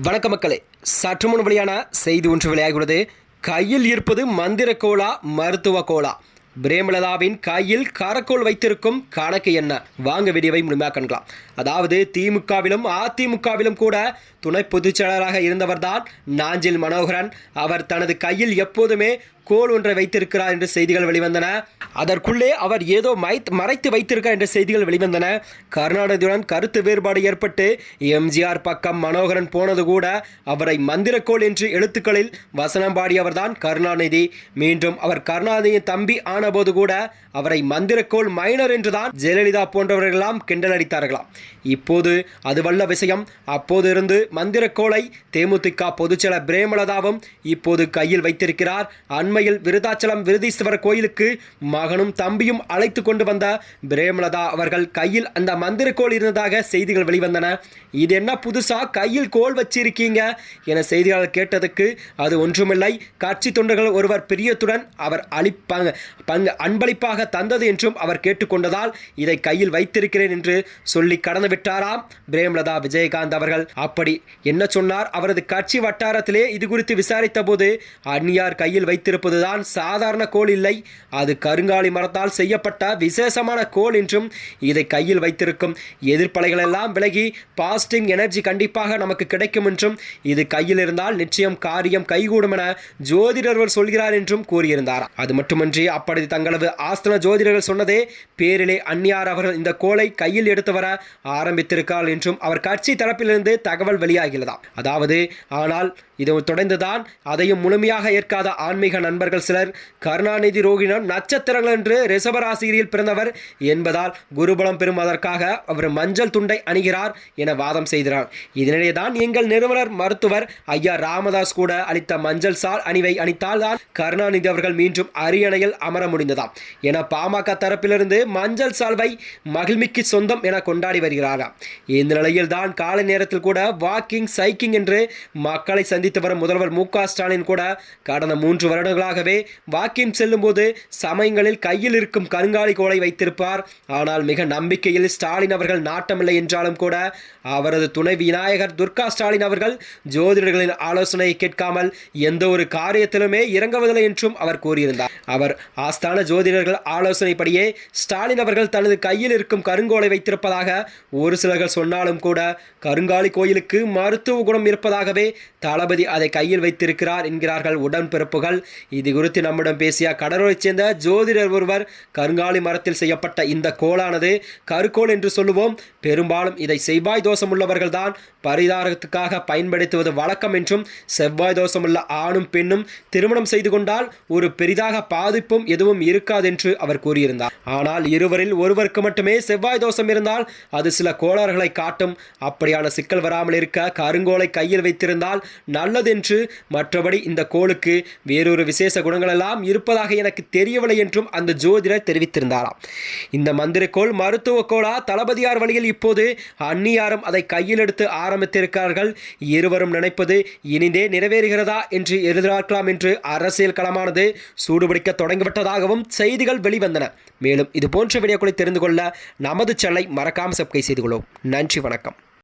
வணக்க மக்களே சற்று முன் வெளியான செய்தி ஒன்று வெளியாகியுள்ளது கையில் இருப்பது மந்திர கோலா மருத்துவ கோலா பிரேமலதாவின் கையில் கரக்கோல் வைத்திருக்கும் கணக்கு என்ன? வாங்க வீடியோவை முழுமையாக கண்கலாம். அதாவது திமுகவிலும் அதிமுகவிலும் கூட துணை பொதுச்செயலராக இருந்தவர்தான் நாஞ்சில் மனோகரன். அவர் தனது கையில் எப்போதுமே கோல் ஒன்றை வைத்திருக்கிறார் என்று செய்திகள் வெளிவந்தன. அதற்குள்ளே அவர் ஏதோ மைத் மறைத்து வைத்திருக்கார் என்ற செய்திகள் வெளிவந்தன. கருணாநிதியுடன் கருத்து வேறுபாடு ஏற்பட்டு எம்ஜிஆர் பக்கம் மனோகரன் போனது கூட அவரை மந்திரக்கோள் என்று எழுத்துக்களில் வசனம் பாடியவர்தான் கருணாநிதி. மீண்டும் அவர் கருணாநிதியின் தம்பி ஆனபோது கூட அவரை மந்திரக்கோள் மைனர் என்றுதான் ஜெயலலிதா போன்றவர்களெல்லாம் கிண்டல் அடித்தார்களாம் இப்போது அதுவல்ல விஷயம். அப்போதிருந்து மந்திரக்கோளை தேமுதிக பொதுச்செயலர் பிரேமலதாவும் இப்போது கையில் வைத்திருக்கிறார். அன் அண்மையில் விருதாச்சலம் விருதீஸ்வரர் கோயிலுக்கு மகனும் தம்பியும் அழைத்து கொண்டு வந்த பிரேமலதா அவர்கள் கையில் அந்த மந்திர கோல் இருந்ததாக செய்திகள் வெளிவந்தன. இது என்ன புதுசா? கையில் கோல் வச்சிருக்கீங்க? என செய்தியாளர் கேட்டதுக்கு அது ஒன்றுமில்லை. கட்சி தொண்டர்கள் ஒருவர் பிரியத்துடன் அவர் அளிப்பாங்க பங்கு அன்பளிப்பாக தந்தது என்றும் அவர் கேட்டுக்கொண்டதால் இதை கையில் வைத்திருக்கிறேன் என்று சொல்லி கடந்து விட்டாராம் பிரேமலதா விஜயகாந்த் அவர்கள். அப்படி என்ன சொன்னார்? அவரது கட்சி வட்டாரத்திலே இது குறித்து விசாரித்த போது அந்நியார் கையில் வைத்திருப்ப வைத்திருப்பதுதான் சாதாரண கோல் இல்லை. அது கருங்காலி மரத்தால் செய்யப்பட்ட விசேஷமான கோல் என்றும் இதை கையில் வைத்திருக்கும் எதிர்ப்பலைகளெல்லாம் விலகி பாசிட்டிவ் எனர்ஜி கண்டிப்பாக நமக்கு கிடைக்கும் என்றும் இது கையில் இருந்தால் நிச்சயம் காரியம் கைகூடும் என ஜோதிடர்கள் சொல்கிறார் என்றும் கூறியிருந்தார் அது மட்டுமன்றி அப்படி தங்களது ஆஸ்தன ஜோதிடர்கள் சொன்னதே பேரிலே அந்நியார் அவர்கள் இந்த கோலை கையில் எடுத்து வர ஆரம்பித்திருக்கார் என்றும் அவர் கட்சி தரப்பிலிருந்து தகவல் வெளியாகிறதா அதாவது ஆனால் இது தொடர்ந்துதான் அதையும் முழுமையாக ஏற்காத ஆன்மீக நண்பர்கள் சிலர் கருணாநிதி ரோகிணம் நட்சத்திரங்கள் என்று ரிஷபராசியில் பிறந்தவர் என்பதால் குருபலம் பெறுவதற்காக அவர் மஞ்சள் துண்டை அணிகிறார் என வாதம் செய்கிறார். இதனிடையே தான் எங்கள் நிறுவனர் மருத்துவர் ஐயா ராமதாஸ் கூட அளித்த மஞ்சள் சால் அணிவை அணித்தால் தான் கருணாநிதி அவர்கள் மீண்டும் அரியணையில் அமர முடிந்ததாம். என பாமக தரப்பிலிருந்து மஞ்சள் சால்வை மகிழ்மிக்கு சொந்தம் என கொண்டாடி வருகிறாராம் இந்த நிலையில் தான் காலை நேரத்தில் கூட வாக்கிங் சைக்கிங் என்று மக்களை சந்தித்து வரும் முதல்வர் மு க ஸ்டாலின் கூட கடந்த மூன்று வருடங்கள் வருடங்களாகவே வாக்கியம் செல்லும்போது சமயங்களில் கையில் இருக்கும் கருங்காலி கோலை வைத்திருப்பார். ஆனால் மிக நம்பிக்கையில் ஸ்டாலின் அவர்கள் நாட்டமில்லை என்றாலும் கூட அவரது துணை விநாயகர் துர்கா ஸ்டாலின் அவர்கள் ஜோதிடர்களின் ஆலோசனையை கேட்காமல் எந்த ஒரு காரியத்திலுமே இறங்குவதில்லை என்றும் அவர் கூறியிருந்தார். அவர் ஆஸ்தான ஜோதிடர்கள் ஆலோசனைப்படியே ஸ்டாலின் அவர்கள் தனது கையில் இருக்கும் கருங்கோலை வைத்திருப்பதாக ஒரு சிலர்கள் சொன்னாலும் கூட கருங்காலி கோயிலுக்கு மருத்துவ குணம் இருப்பதாகவே தளபதி அதை கையில் வைத்திருக்கிறார் என்கிறார்கள் உடன்பிறப்புகள். இது குறித்து நம்மிடம் பேசிய கடலூரைச் சேர்ந்த ஜோதிடர் ஒருவர் கருங்காலி மரத்தில் செய்யப்பட்ட இந்த கோலானது கருக்கோள் என்று சொல்லுவோம். பெரும்பாலும் இதை செவ்வாய் தோஷம் உள்ளவர்கள் தான் பரிதாரத்துக்காக பயன்படுத்துவது வழக்கம் என்றும் செவ்வாய் தோஷமுள்ள ஆணும் பெண்ணும் திருமணம் செய்து கொண்டால் ஒரு பெரிதாக பாதிப்பும் எதுவும் இருக்காது என்று அவர் கூறியிருந்தார். ஆனால் இருவரில் ஒருவருக்கு மட்டுமே செவ்வாய் தோஷம் இருந்தால் அது சில கோளாறுகளை காட்டும். அப்படியான சிக்கல் வராமல் இருக்க கருங்கோலை கையில் வைத்திருந்தால் நல்லது என்று மற்றபடி இந்த கோளுக்கு வேறொரு விஷயம் விசேஷ குணங்களெல்லாம் இருப்பதாக எனக்கு தெரியவில்லை என்றும் அந்த ஜோதிடர் தெரிவித்திருந்தாராம். இந்த மந்திரக்கோள் மருத்துவ கோளா தளபதியார் வழியில் இப்போது அந்நியாரும் அதை கையில் எடுத்து ஆரம்பித்திருக்கிறார்கள். இருவரும் நினைப்பது இனிதே நிறைவேறுகிறதா என்று எதிர்பார்க்கலாம் என்று அரசியல் களமானது சூடுபிடிக்க தொடங்கிவிட்டதாகவும் செய்திகள் வெளிவந்தன. மேலும் இது போன்ற வீடியோக்களை தெரிந்து கொள்ள நமது சேனலை மறக்காமல் சப்ஸ்கிரைப் செய்து கொள்வோம் நன்றி வணக்கம்.